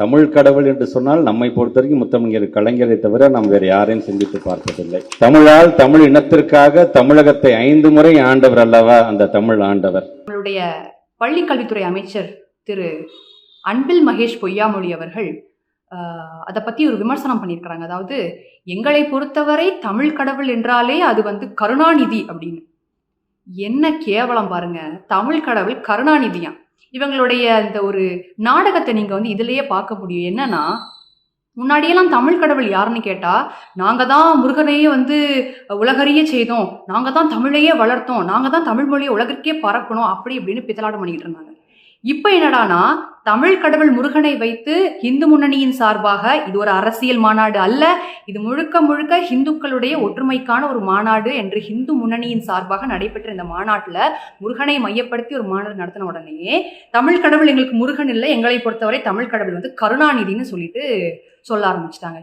தமிழ் கடவுள் என்று சொன்னால் நம்மை பொறுத்தவரைக்கும் முத்தமிழர் கலைஞரை தவிர நாம் வேறு யாரையும் சிந்தித்து பார்ப்பதில்லை. தமிழால் தமிழ் இனத்திற்காக தமிழகத்தை ஐந்து முறை ஆண்டவர் அல்லவா அந்த தமிழ் ஆண்டவர். நம்மளுடைய பள்ளிக்கல்வித்துறை அமைச்சர் திரு அன்பில் மகேஷ் பொய்யாமொழி அவர்கள் அதை பற்றி ஒரு விமர்சனம் பண்ணியிருக்கிறாங்க. அதாவது எங்களை பொறுத்தவரை தமிழ் கடவுள் என்றாலே அது வந்து கருணாநிதி அப்படின்னு. என்ன கேவலம் பாருங்க. தமிழ் கடவுள் கருணாநிதியான் இவங்களுடைய அந்த ஒரு நாடகத்தை நீங்கள் வந்து இதுலேயே பார்க்க முடியும். என்னன்னா முன்னாடியெல்லாம் தமிழ் கடவுள் யாருன்னு கேட்டால் நாங்கள் தான் முருகனையே வந்து உலகறிய செய்தோம். நாங்கள் தான் தமிழையே வளர்த்தோம். நாங்கள் தான் தமிழ் மொழியை உலகிற்கே பறக்கணும் அப்படி இப்படின்னு பித்தலாட்டம் பண்ணிக்கிட்டு இருந்தாங்க. இப்போ என்னடானா தமிழ் கடவுள் முருகனை வைத்து இந்து முன்னணியின் சார்பாக இது ஒரு அரசியல் மாநாடு அல்ல இது முழுக்க முழுக்க இந்துக்களுடைய ஒற்றுமைக்கான ஒரு மாநாடு என்று இந்து முன்னணியின் சார்பாக நடைபெற்ற இந்த மாநாட்டில் முருகனை மையப்படுத்தி ஒரு மாநாடு நடத்தின உடனேயே தமிழ் கடவுள் எங்களுக்கு முருகன் இல்லை எங்களை பொறுத்தவரை தமிழ் கடவுள் வந்து கருணாநிதின்னு சொல்லிட்டு சொல்ல ஆரம்பிச்சிட்டாங்க.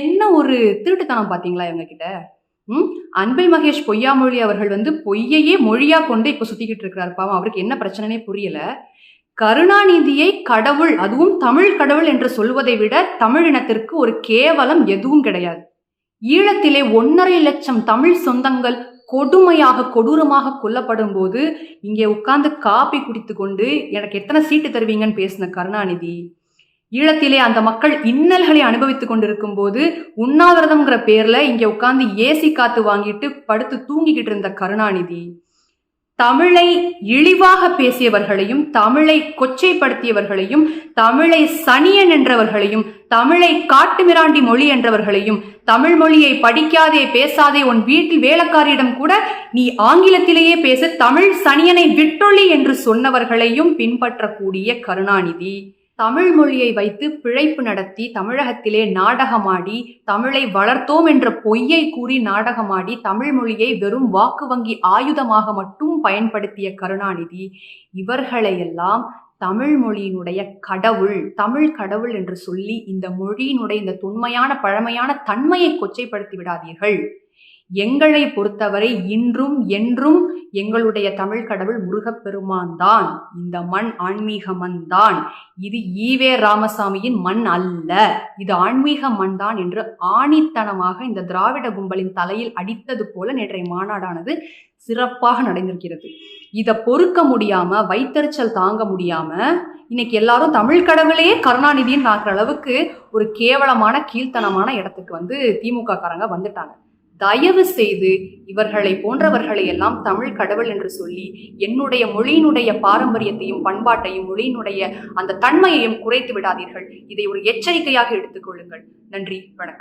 என்ன ஒரு திருட்டுத்தனம் பார்த்தீங்களா இவங்க கிட்ட? ம்? அன்பில் மகேஷ் பொய்யாமொழி அவர்கள் வந்து பொய்யையே மொழியா கொண்டு இப்போ சுத்திக்கிட்டு இருக்கிறாரு. பாவம் அவருக்கு என்ன பிரச்சனைனே புரியல. கருணாநிதியை கடவுள் அதுவும் தமிழ் கடவுள் என்று சொல்வதை விட தமிழினத்திற்கு ஒரு கேவலம் எதுவும் கிடையாது. ஈழத்திலே ஒன்றரை லட்சம் தமிழ் சொந்தங்கள் கொடுமையாக கொடூரமாக கொல்லப்படும் போது இங்கே உட்கார்ந்து காப்பி குடித்து கொண்டு எனக்கு எத்தனை சீட்டு தருவீங்கன்னு பேசின கருணாநிதி ஈழத்திலே அந்த மக்கள் இன்னல்களை அனுபவித்துக் கொண்டிருக்கும் போது உண்ணாவிரதம்ங்கிற பேர்ல இங்கே உட்கார்ந்து ஏசி காத்து வாங்கிட்டு படுத்து தூங்கிக்கிட்டு இருந்த கருணாநிதி தமிழை இழிவாக பேசியவர்களையும் தமிழை கொச்சைப்படுத்தியவர்களையும் தமிழை சனியன் என்றவர்களையும் தமிழை காட்டுமிராண்டி மொழி என்றவர்களையும் தமிழ் மொழியை படிக்காதே பேசாதே உன் வீட்டில் வேலைக்காரியிடம் கூட நீ ஆங்கிலத்திலேயே பேச தமிழ் சனியனை விட்டொழி என்று சொன்னவர்களையும் பின்பற்றக்கூடிய கருணாநிதி. தமிழ் மொழியை வைத்து பிழைப்பு நடத்தி தமிழகத்திலே நாடகமாடி தமிழை வளர்த்தோம் என்ற பொய்யை கூறி நாடகமாடி தமிழ் மொழியை வெறும் வாக்கு வங்கி ஆயுதமாக மட்டும் பயன்படுத்திய கருணாநிதி இவர்களையெல்லாம் தமிழ் மொழியினுடைய கடவுள் தமிழ் கடவுள் என்று சொல்லி இந்த மொழியினுடைய இந்த தொன்மையான பழமையான தன்மையை கொச்சைப்படுத்தி விடாதீர்கள். எங்களை பொறுத்தவரை இன்றும் என்றும் எங்களுடைய தமிழ் கடவுள் முருகப்பெருமான் தான். இந்த மண் ஆன்மீக மண் தான். இது ஈவே ராமசாமியின் மண் அல்ல. இது ஆன்மீக மண் தான் என்று ஆணித்தனமாக இந்த திராவிட கும்பலின் தலையில் அடித்தது போல நேற்றைய மாநாடானது சிறப்பாக நடந்திருக்கிறது. இதை பொறுக்க முடியாம வைத்தறிச்சல் தாங்க முடியாம இன்னைக்கு எல்லாரும் தமிழ் கடவுளே கருணாநிதின்னு பார்க்குற அளவுக்கு ஒரு கேவலமான கீழ்த்தனமான இடத்துக்கு வந்து திமுக காரங்க வந்துட்டாங்க. தயவு செய்து இவர்களை போன்றவர்களை எல்லாம் தமிழ் கடவுள் என்று சொல்லி என்னுடைய மொழியினுடைய பாரம்பரியத்தையும் பண்பாட்டையும் மொழியினுடைய அந்த தன்மையையும் குறைத்து விடாதீர்கள். இதை ஒரு எச்சரிக்கையாக எடுத்துக்கொள்ளுங்கள் நன்றி. வணக்கம்.